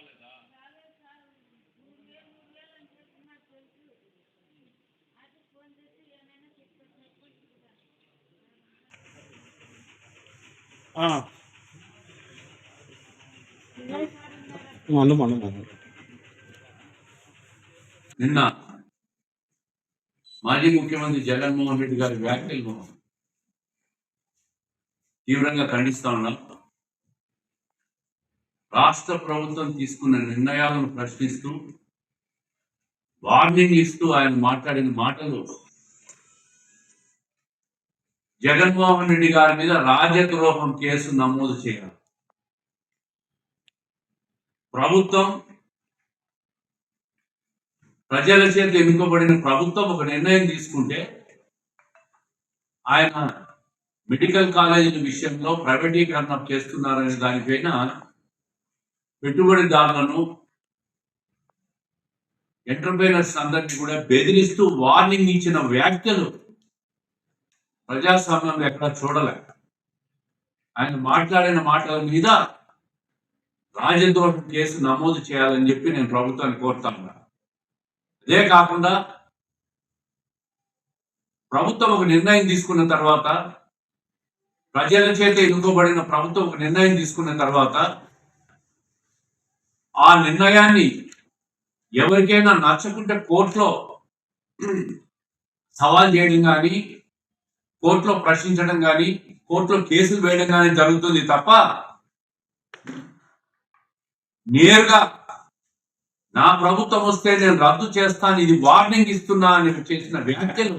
రాలేదా మందు మందు మందు నిన్న మాజీ ముఖ్యమంత్రి జగన్మోహన్ రెడ్డి గారి వ్యాఖ్యలను తీవ్రంగా ఖండిస్తా ఉన్నాం రాష్ట్ర ప్రభుత్వం తీసుకున్న నిర్ణయాలను ప్రశ్నిస్తూ వార్నింగ్ ఇస్తూ ఆయన మాట్లాడిన మాటలు జగన్మోహన్ రెడ్డి గారి మీద రాజద్రోహం కేసు నమోదు చేయాలి. ప్రభుత్వం ప్రజల చేత ఎన్నుకోబడిన ప్రభుత్వం ఒక నిర్ణయం తీసుకుంటే ఆయన మెడికల్ కాలేజీల విషయంలో ప్రైవేటీకరణ చేస్తున్నారనే దానిపైన పెట్టుబడిదారులను ఎంటర్ప్రైనర్స్ అందరినీ కూడా బెదిరిస్తూ వార్నింగ్ ఇచ్చిన వ్యాఖ్యలు ప్రజాస్వామ్యంలో ఎక్కడ చూడలే. ఆయన మాట్లాడిన మాటల మీద రాజద్రోహం కేసు నమోదు చేయాలని చెప్పి నేను ప్రభుత్వాన్ని కోరుతాను అదే కాకుండా ప్రభుత్వం ఒక నిర్ణయం తీసుకున్న తర్వాత ప్రజల చేత ఎన్నుకోబడిన ప్రభుత్వం ఒక నిర్ణయం తీసుకున్న తర్వాత ఆ నిర్ణయాన్ని ఎవరికైనా నచ్చకుంటే కోర్టులో సవాల్ చేయడం కానీ కోర్టులో ప్రశ్నించడం కానీ కోర్టులో కేసులు వేయడం కానీ జరుగుతుంది తప్ప నేరుగా నా ప్రభుత్వం వస్తే నేను రద్దు చేస్తాను ఇది వార్నింగ్ ఇస్తున్నా అని చేసిన వ్యాఖ్యలు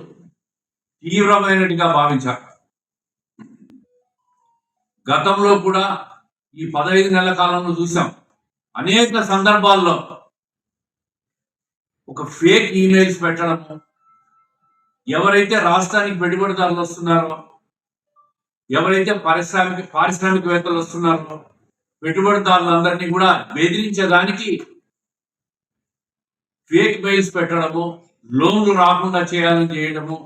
తీవ్రమైనట్టుగా భావించారు. గతంలో కూడా ఈ పదహైదు నెలల కాలంలో చూసాం. అనేక సందర్భాల్లో ఒక ఫేక్ ఈమెయిల్స్ పెట్టడము ఎవరైతే రాష్ట్రానికి పెట్టుబడిదారులు వస్తున్నారో ఎవరైతే పారిశ్రామిక పారిశ్రామికవేత్తలు వస్తున్నారో పెట్టుబడిదారులందరినీ కూడా బెదిరించడానికి ఫేక్ మెయిల్స్ పెట్టడము లోన్లు రాకుండా చేయాలని చేయడము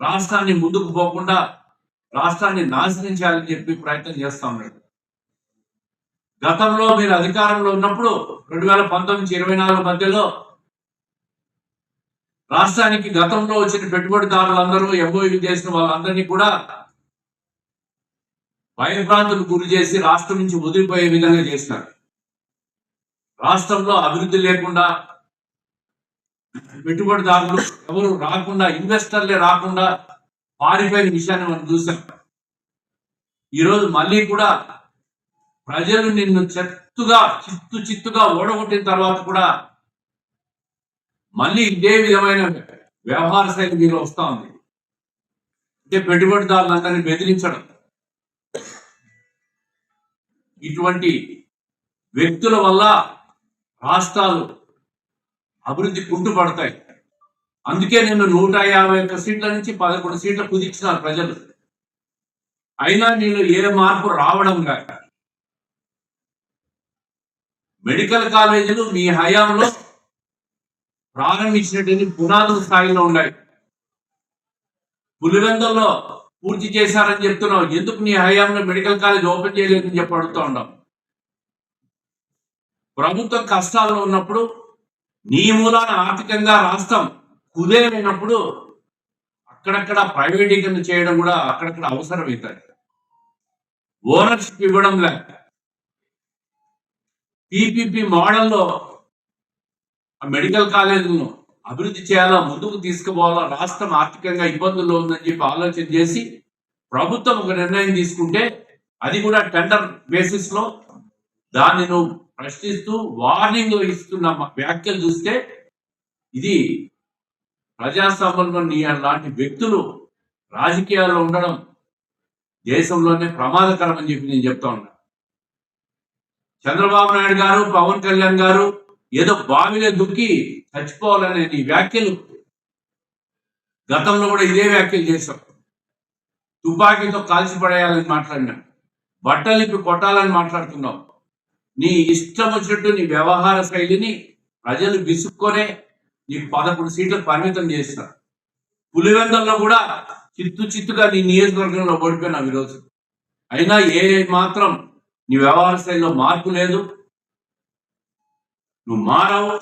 రాష్ట్రాన్ని ముందుకు పోకుండా రాష్ట్రాన్ని నాశనం చేయాలని చెప్పి ప్రయత్నం చేస్తా ఉన్నాడు. గతంలో మీరు అధికారంలో ఉన్నప్పుడు రెండు వేల పంతొమ్మిది నుంచి ఇరవై నాలుగు మధ్యలో రాష్ట్రానికి గతంలో వచ్చిన పెట్టుబడిదారులందరూ ఎంఓయూ చేసిన వాళ్ళందరినీ కూడా భయభ్రాంతులు గురి చేసి రాష్ట్రం నుంచి వదిలిపోయే విధంగా చేసినారు. రాష్ట్రంలో అభివృద్ధి లేకుండా పెట్టుబడిదారులు ఎవరు రాకుండా ఇన్వెస్టర్లే రాకుండా పారిపోయిన విషయాన్ని మనం చూసాం. ఈరోజు మళ్ళీ కూడా ప్రజలు నిన్ను చెత్తుగా చిత్తు చిత్తుగా ఓడగొట్టిన తర్వాత కూడా మళ్ళీ ఇదే విధమైన వ్యవహార శైలి మీరు వస్తా ఉంది. అంటే పెట్టుబడిదారులందరినీ బెదిరించడం. ఇటువంటి వ్యక్తుల వల్ల రాష్ట్రాలు అభివృద్ధి కుంటుపడతాయి. అందుకే నేను నూట యాభై ఒక్క సీట్ల నుంచి పదకొండు సీట్లు కుదించినారు ప్రజలు. అయినా నేను ఏ మార్పు రావడం కాక మెడికల్ కాలేజీలు మీ హయాంలో ప్రారంభించినటువంటి పునాదుల స్థాయిలో ఉన్నాయి. పులివెందల్లో పూర్తి చేశారని చెప్తున్నావు. ఎందుకు నీ హయాంలో మెడికల్ కాలేజ్ ఓపెన్ చేయలేదని చెప్పి అడుగుతూ ఉన్నాం ప్రభుత్వం కష్టాల్లో ఉన్నప్పుడు నీ మూలాన ఆర్థికంగా రాష్ట్రం కుదేలైనప్పుడు అక్కడక్కడ ప్రైవేటీకరణ చేయడం కూడా అక్కడక్కడ అవసరం అవుతుంది ఓనర్షిప్ ఇవ్వడం లేదు పీపీపీ మోడల్లో ఆ మెడికల్ కాలేజీలను అభివృద్ధి చేయాలా ముందుకు తీసుకుపోవాలా రాష్ట్రం ఆర్థికంగా ఇబ్బందుల్లో ఉందని చెప్పి ఆలోచన చేసి ప్రభుత్వం ఒక నిర్ణయం తీసుకుంటే అది కూడా టెండర్ బేసిస్లో దాన్ని నువ్వు ప్రశ్నిస్తూ వార్నింగ్ ఇస్తున్న వ్యాఖ్యలు చూస్తే ఇది ప్రజాస్వామ్యంలో నీ లాంటి వ్యక్తులు రాజకీయాల్లో ఉండడం దేశంలోనే ప్రమాదకరం అని చెప్పి నేను చెప్తా ఉన్నాను చంద్రబాబు నాయుడు గారు పవన్ కళ్యాణ్ గారు ఏదో బావిలో దుక్కి చచ్చిపోవాలనే నీ వ్యాఖ్యలు. గతంలో కూడా ఇదే వ్యాఖ్యలు చేశాం. తుపాకీతో కాల్చి పడేయాలని మాట్లాడినా. బట్టలు ఇప్పుడు కొట్టాలని మాట్లాడుతున్నావు నీ ఇష్టం వచ్చినట్టు నీ వ్యవహార శైలిని ప్రజలు విసుక్కొనే నీ పదకొండు సీట్లు పరిమితం చేస్తారు పులివెందల్లో కూడా చిత్తు చిత్తుగా నీ నియోజకవర్గంలో ఓడిపోయినావు ఈరోజు అయినా ఏ మాత్రం నీ వ్యవహార శైలిలో మార్పు లేదు. నువ్వు మారవు.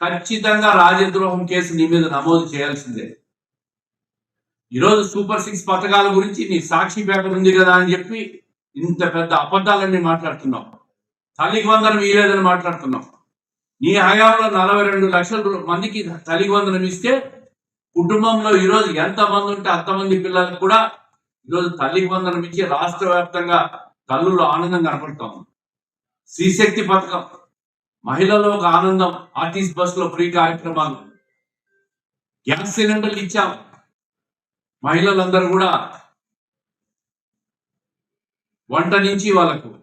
ఖచ్చితంగా రాజద్రోహం కేసు నీ మీద నమోదు చేయాల్సిందే. ఈరోజు సూపర్ సిక్స్ పథకాల గురించి నీ సాక్షి పేపర్ ఉంది కదా అని చెప్పి ఇంత పెద్ద అబద్ధాలన్నీ మాట్లాడుతున్నావు. తల్లికి వందనం ఇయ్యలేదని మాట్లాడుతున్నావు. నీ హయాంలో నలభై రెండు లక్షల మందికి తల్లికి వందనం ఇస్తే కుటుంబంలో ఈరోజు ఎంత మంది ఉంటే అంతమంది పిల్లలకు కూడా ఈరోజు తల్లికి వందనం ఇచ్చి రాష్ట్ర వ్యాప్తంగా కళ్ళుల్లో ఆనందం కనపడతాం. శ్రీశక్తి పథకం. మహిళలో ఒక ఆనందం. ఆర్టీసీ బస్సులో ఫ్రీ కార్యక్రమాలు. గ్యాస్ సిలిండర్లు ఇచ్చాం. మహిళలందరూ కూడా వంట నుంచి వాళ్ళకు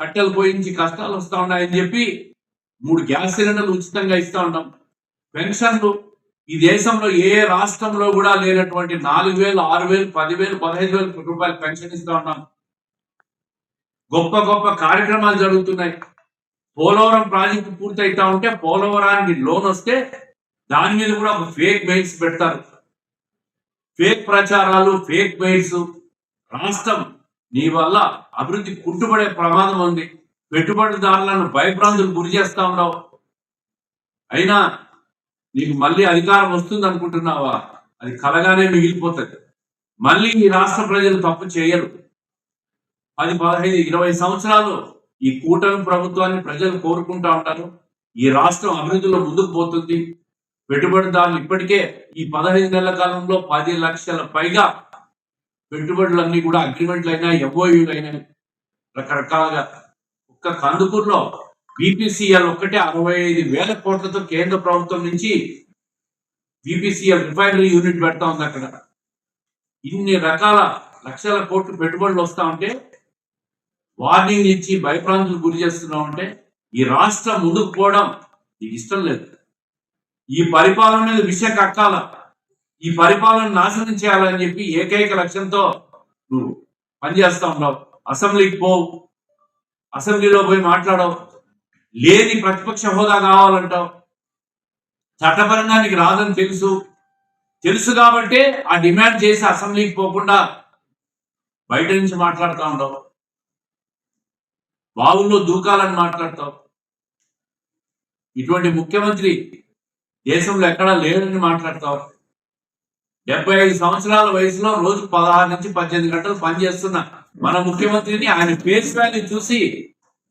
కట్టెలు పోయించి కష్టాలు వస్తూ ఉన్నాయని చెప్పి మూడు గ్యాస్ సిలిండర్లు ఉచితంగా ఇస్తూ ఉన్నాం. పెన్షన్లు. ఈ దేశంలో ఏ రాష్ట్రంలో కూడా లేనటువంటి నాలుగు వేలు ఆరు వేలు పదివేలు పదహైదు వేలు రూపాయలు పెన్షన్ ఇస్తూ ఉన్నాం. గొప్ప గొప్ప కార్యక్రమాలు జరుగుతున్నాయి. పోలవరం ప్రాజెక్టు పూర్తయితా ఉంటే పోలవరానికి లోన్ వస్తే దాని మీద కూడా ఒక ఫేక్ మెయిల్స్ పెడతారు. ఫేక్ ప్రచారాలు ఫేక్ మెయిల్స్ రాష్ట్రం నీ వల్ల అభివృద్ధి కుట్టుబడే ప్రమాదం ఉంది. పెట్టుబడిదారులను భయభ్రాంతులు గురి చేస్తా ఉన్నావు. అయినా నీకు మళ్ళీ అధికారం వస్తుంది అనుకుంటున్నావా? అది కలగానే మిగిలిపోతుంది. మళ్ళీ ఈ రాష్ట్ర ప్రజలు తప్పు చేయరు. పది పదహైదు ఇరవై సంవత్సరాలు ఈ కూటమి ప్రభుత్వాన్ని ప్రజలు కోరుకుంటా ఉంటారు. ఈ రాష్ట్రం అభివృద్ధిలో ముందుకు పోతుంది. పెట్టుబడిదారులు ఇప్పటికే ఈ పదహైదు నెలల కాలంలో పది లక్షల పైగా పెట్టుబడులన్నీ కూడా అగ్రిమెంట్లు అయినా ఎంఓయూలు అయినా రకరకాలుగా ఒక్క కందుకూరులో బీపీసీఎల్ ఒక్కటే అరవై ఐదు వేల కోట్లతో కేంద్ర ప్రభుత్వం నుంచి బీపీసీఎల్ రిఫైనరీ యూనిట్ పెడతా ఉంది అక్కడ. ఇన్ని రకాల లక్షల కోట్లు పెట్టుబడులు వస్తా ఉంటే వార్నింగ్ ఇచ్చి భయప్రాంతులు గురి చేస్తున్నావు అంటే ఈ రాష్ట్రం ముందుకు పోవడం నీకు ఇష్టం లేదు. ఈ పరిపాలన మీద విషయం కక్కాల. ఈ పరిపాలన నాశనం చేయాలని చెప్పి ఏకైక లక్ష్యంతో నువ్వు పనిచేస్తా ఉన్నావు అసెంబ్లీకి పోవు. అసెంబ్లీలో పోయి మాట్లాడవు. లేని ప్రతిపక్ష హోదా కావాలంటావు. చట్టపరంగా నీకు రాదని తెలుసు. తెలుసు కాబట్టి ఆ డిమాండ్ చేసి అసెంబ్లీకి పోకుండా బయట నుంచి మాట్లాడుతూ ఉండవు బావుల్లో దూకాలని మాట్లాడతావు. ఇటువంటి ముఖ్యమంత్రి దేశంలో ఎక్కడా లేడని మాట్లాడతావు. డెబ్బై ఐదు సంవత్సరాల వయసులో రోజు పదహారు నుంచి పద్దెనిమిది గంటలు పనిచేస్తున్న మన ముఖ్యమంత్రిని ఆయన ఫేస్ వాల్యూ చూసి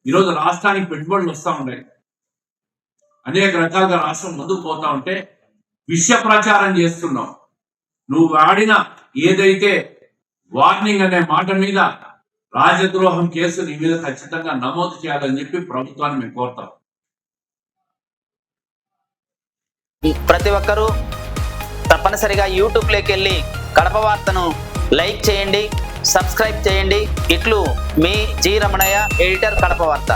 ఈరోజు రాష్ట్రానికి పెట్టుబడులు వస్తూ ఉన్నాయి. అనేక రకాలుగా రాష్ట్రం ముందుకు పోతా ఉంటే విష ప్రచారం చేస్తున్నావు నువ్వు వాడిన ఏదైతే వార్నింగ్ అనే మాట మీద రాజద్రోహం కేసు నీ మీద ఖచ్చితంగా నమోదు చేయాలని చెప్పి ప్రభుత్వాన్ని మేము కోరుతాం. ప్రతి ఒక్కరూ తప్పనిసరిగా యూట్యూబ్లోకి వెళ్ళి కడప వార్తను లైక్ చేయండి సబ్స్క్రైబ్ చేయండి. ఇట్లు మీ జి రమణయ్య ఎడిటర్ కడప వార్త.